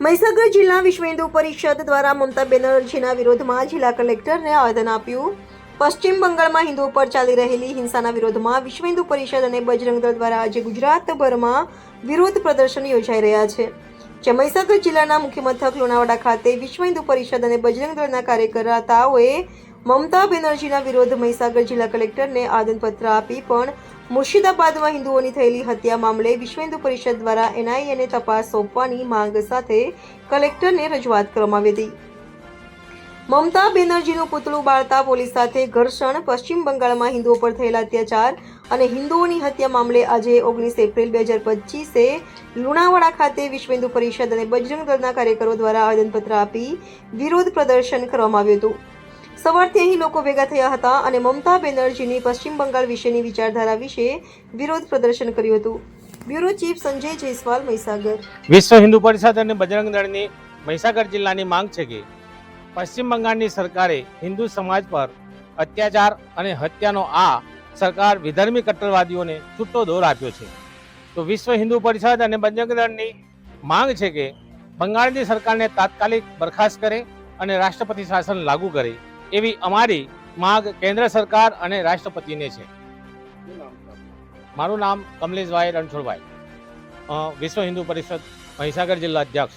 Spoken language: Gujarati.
મહીસાગર જિલ્લા વિશ્વ હિન્દુ પરિષદ દ્વારા મમતા બેનર્જીના વિરોધમાં જિલ્લા કલેક્ટરને આવેદન આપ્યું. પશ્ચિમ બંગાળમાં હિન્દુઓ પર ચાલી રહેલી હિંસાના વિરોધમાં વિશ્વ હિન્દુ પરિષદ અને બજરંગ દળ દ્વારા આજે ગુજરાતભરમાં વિરોધ પ્રદર્શન યોજાઈ રહ્યા છે. જે મહીસાગર જિલ્લાના મુખ્ય મથક લુણાવાડા ખાતે વિશ્વ હિન્દુ પરિષદ અને બજરંગ દળના કાર્યકર્તાઓએ મમતા બેનર્જીના વિરોધ મહીસાગર જિલ્લા કલેક્ટરને આદનપત્ર આપી પણ મુર્શિદાબાદમાં હિન્દુઓની થયેલી હત્યા મામલે વિશ્વ હિન્દુ પરિષદ દ્વારા એનઆઈએને તપાસ સોંપવાની માંગ સાથે કલેક્ટરને રજૂઆત કરવામાં આવી મમતા બેનર્જીનું પુતળું બાળતા પોલીસ સાથે ઘર્ષણ, પશ્ચિમ બંગાળમાં હિન્દુઓ પર થયેલા અત્યાચાર અને હિન્દુઓની હત્યા મામલે આજે ઓગણીસ એપ્રિલ બે હજાર પચીસે લુણાવાડા ખાતે વિશ્વ હિન્દુ પરિષદ અને બજરંગ દળના કાર્યકરો દ્વારા આવેદનપત્ર આપી વિરોધ પ્રદર્શન કરવામાં આવ્યું હતું. સવારથી અહીં લોકો ભેગા થયા હતા અને મમતા બેનર્જીની પશ્ચિમ બંગાળ વિશેની વિચારધારા વિશે વિરોધ પ્રદર્શન કર્યું હતું. Bureau chief Sanjay Jaiswal, Mahisagar. વિશ્વ હિન્દુ પરિષદ અને બજરંગ દળની મહીસાગર જિલ્લાની માંગ છે કે પશ્ચિમ બંગાળની સરકારે હિન્દુ સમાજ પર અત્યાચાર અને હત્યાનો આ સરકાર વિધર્મી કટ્ટરવાદીઓને છૂટો દોર આપ્યો છે. તો વિશ્વ હિન્દુ પરિષદ અને બજરંગ દળની માંગ છે કે બંગાળની સરકારને તાત્કાલિક બરખાસ્ત કરે અને રાષ્ટ્રપતિ શાસન લાગુ કરે. એવી અમારી માંગ કેન્દ્ર સરકાર અને રાષ્ટ્રપતિને છે. મારું નામ કમલેશભાઈ રણછોડભાઈ. વિશ્વ હિન્દુ પરિષદ મહીસાગર જિલ્લા અધ્યક્ષ.